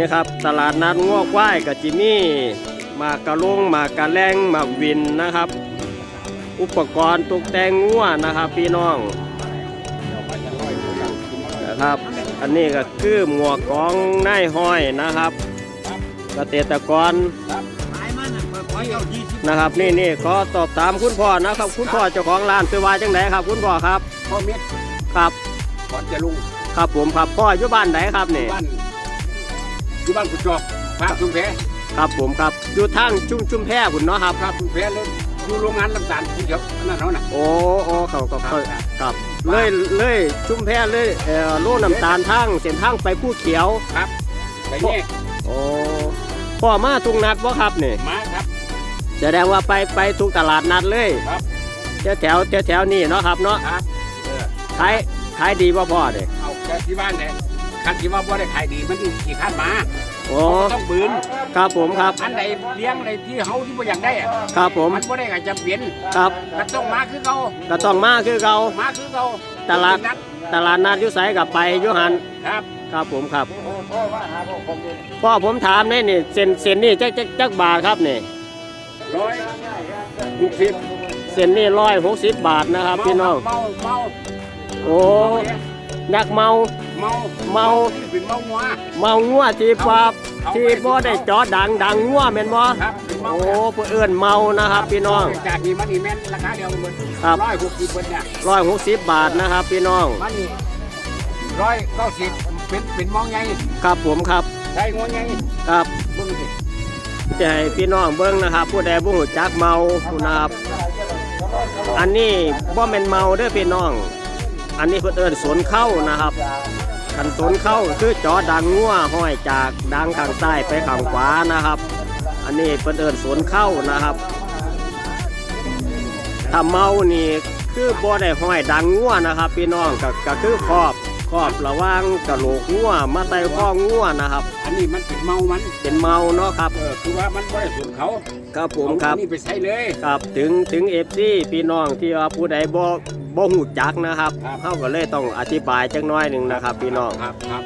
นี่ครับตลาดนัดงวกควายกับจิมี่มากระลงมากระแรงมากวินนะครับ อุปกรณ์ตกแต่งงัวนะครับ พี่น้องนะครับ อันนี้ก็คือหมวกของนายห้อยนะครับเกษตรกรขายมันน่ะเปิดไว้เอายี่สิบนะครับนี่นี่ขอตอบตามคุณพ่อนะครับ คุณพ่อเจ้าของร้านเป็นว่าจังไหนครับ คุณพ่อครับพ่อเม็ดครับก่อนจะลุงครับผมครับพ่ออยู่บ้านไหนครับนี่บ้าน อยู่บ้านกุจอบภาคชุมแพครับผมครับอยู่ทางชุ่มชุ่มแพคุณเนาะครับ ภาคชุมแพแล้วอยู่โรงงานลำตาลที่เดียวอันนั่นเขาน่ะ โอ้โอ้เขาเขาเขาครับ ครับเลยเลยชุ่มแพเลยเอ่อโล่น้ำตาลทางเส้นทางไปผู้เขียว ครับไปแยกโอ้พ่อมาทุกนัดวะครับนี่มาครับ แสดงว่าไปไปทุกตลาดนัดเลยครับ แถวแถวแถวแถวนี่เนาะครับเนาะครับเออขายขายดีป่ะพ่อเนี่ยเอาแค่ที่บ้านเนี่ย คันที่ว่าบ่ได้ขายดีมันอีกกี่ขั้นมาโอ้เขาก็ต้องปืนครับผมครับอันใดเลี้ยงอะไรที่เขาที่บ่อยากได้อะครับผมมันบ่ได้ก็จะเปลี่ยนครับก็ต้องมาคือเขาก็ต้องมาคือเขามาคือเขาตลาดนัดตลาดนัดอยุไสกับไปอยุหันครับครับผมครับพ่อผมถามเนี่ยนี่เส้นเส้นนี่จักจักจักบาทครับนี่ร้อยหกสิบเส้นนี่ร้อยหกสิบบาทนะครับพี่น้องเมาเมาโอ้ยักษ์เมา เมาเมาที่เป็นเมาหัวเมางัวที่ปาบเอาที่บ่ได้จอดังดังงัวแม่นบ่ครับเป็นเมาโอ้เพื่อเอื้อนเมานะครับพี่น้องจากนี้มันนี่แม่นราคาเดียวกันหมดครับร้อยหกสิบเบิดเนี่ยร้อยหกสิบบาทนะครับพี่น้องมันนี่ร้อยเก้าสิบเป็นเป็นมองไงครับผมครับใช่งวงไงครับเบิ่งสิจะให้พี่น้องเบิ่งนะครับ ผู้ใดบ่ฮู้จักเมานะครับอันนี้บ่แม่นเมาเด้อพี่น้อง อันนี้เพิ่นเอิ้นสวนเข้านะครับ ขันสวนเข้าคือจอดังงัวห้อยจากดังข้างซ้ายไปข้างขวานะครับ อันนี้เป็นเอินสวนเข้านะครับถ้าเมานี่คือบ่ได้ห้อยดังงัวนะครับ พี่น้องก็ก็คือครอบ ครอบระหว่างกะโหลกงัวมาใส่ข้องัวนะครับ อันนี้มันเป็นเมามันเป็นเมาเนาะครับ เออคือว่ามันไม่ได้ส่วนเขาครับผมครับเอาอันนี่ไปใช้เลยครับถึงถึงเอฟซีพี่น้องที่ว่าผู้ใดบ่บ่หูจักนะครับครับเขาก็เลยต้องอธิบายจักหน้อยหนึ่งนะครับ พี่น้องครับครับ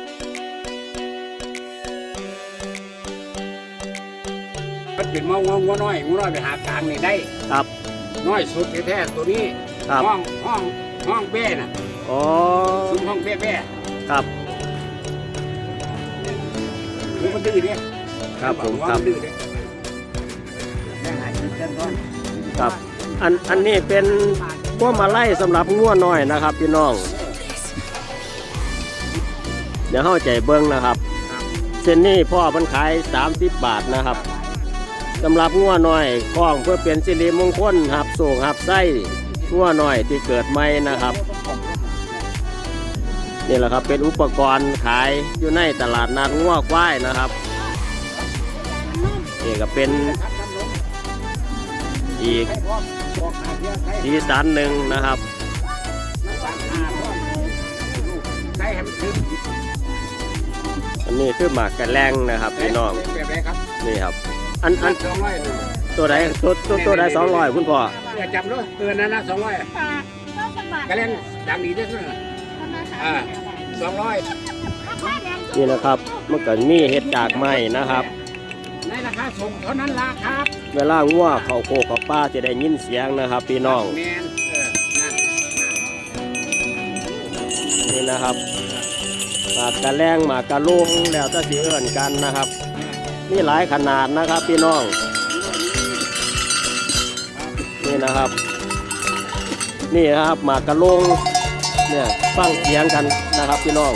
มันเป็นเมางงวน้อยงวน้อยไปหากลางนี่ได้ครับน้อยสุดแท้ๆตัวนี้ครับห้องห้องห้องเบ้น่ะ อ๋อ ซุ้มห้องเบ้เบ้ครับ คือมันดื้อเนี่ยครับผมว่าครับ นดื้อเนี่ยแม่หายกินกันก่อนครับ อัน อันนี้เป็นพวกมาไล่สำหรับงัวน้อยนะครับ พี่น้อง เดี๋ยวเข้าใจเบิ้งนะครับ เส้นนี้พ่อมันขาย 30 บาทนะครับสำหรับงัวน้อยคล้องเพื่อเป็นสิริมงคลหับสูงหับไส้งัวน้อยที่เกิดใหม่นะครับ นี่แหละครับเป็นอุปกรณ์ขายอยู่ในตลาดนัดงัวควายนะครับนี่ก็เป็นอีกสีสันหนึ่งนะครับใช้ให้มันถึงอันนี้คือหมากกระแลงนะครับพี่น้องแบบไหนครับนี่ครับ อันอันสองร้อยตัวใดตัวตัวตัวใดสองร้อยคุณพ่อเออจำด้วยเตือนนะนะสองร้อยกระเล่นดังดีที่สุดน่ะ อ่าสองร้อยนี่นะครับมันก็มีเห็ดจากไม้นะครับ ในราคาส่งเท่านั้นละครับเวลางัวเข้าโคกับป้าจะได้ยินเสียงนะครับ พี่น้อง แมนเออนั่นนี่นะครับหมากกระแลงหมากกระลุงแล้วถ้าสิเอิ้นกันนะครับ มีหลายขนาดนะครับ พี่น้อง นี่นะครับ นี่นะครับหมากกระลง เนี่ยฟังเสียงกันนะครับพี่น้อง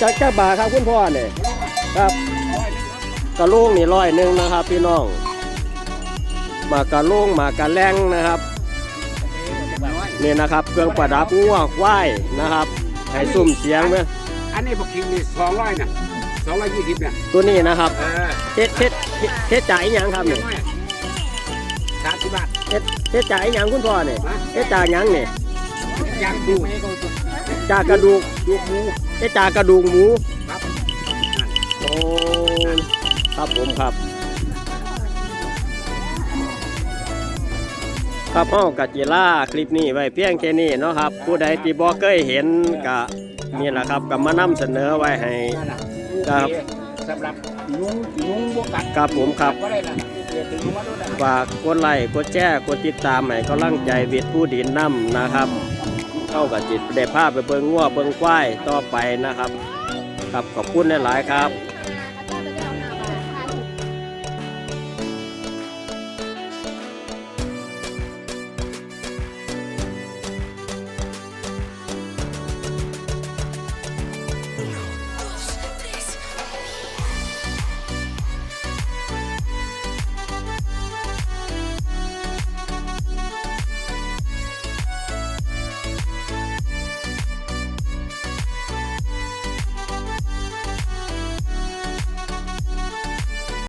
จากจากบาทครับคุณพ่อเนี่ยครับกระลงนี่ร้อยหนึ่งนะครับ พี่น้องหมากกระลงหมากกระแลงนะครับนี่นะครับ เครื่องประดับง่วงควายนะครับให้ซุ่มเสียงไหมอันนี้บอกคิงนี่สองร้อยน่ะสองร้อยยี่สิบเนี่ยตัวนี้นะครับเออเทศเทศเทศจ่ายอหยังครับเนี่ยสามสิบบาทเทศเทศจ่ายอหยังคุณพ่อเนี่ยเทศจ่ายหยังเนี่ย ยางดูจากกระดูกดูหมูเทศจากกระดูกหมูครับโอ้ครับผมครับ ครับห้องกัจจิล่าคลิปนี้ไว้เพียงแค่นี้เนาะครับ ผู้ใดที่บ่เคยเห็นก็นี่แหละครับก็มานำเสนอไว้ให้ครับสำหรับยุงยุงบวกัดครับผมครับก็ได้ละเกิดถึงยุงมาด้วยนะฝากกดไลค์กดแชร์กดติดตามให้กำลังใจเวียดผู้ดินน้ำนะครับ เข้ากับจิตได้ภาพไปเบิงงัวเบิงควายต่อไปนะครับ ครับขอบคุณหลายๆครับ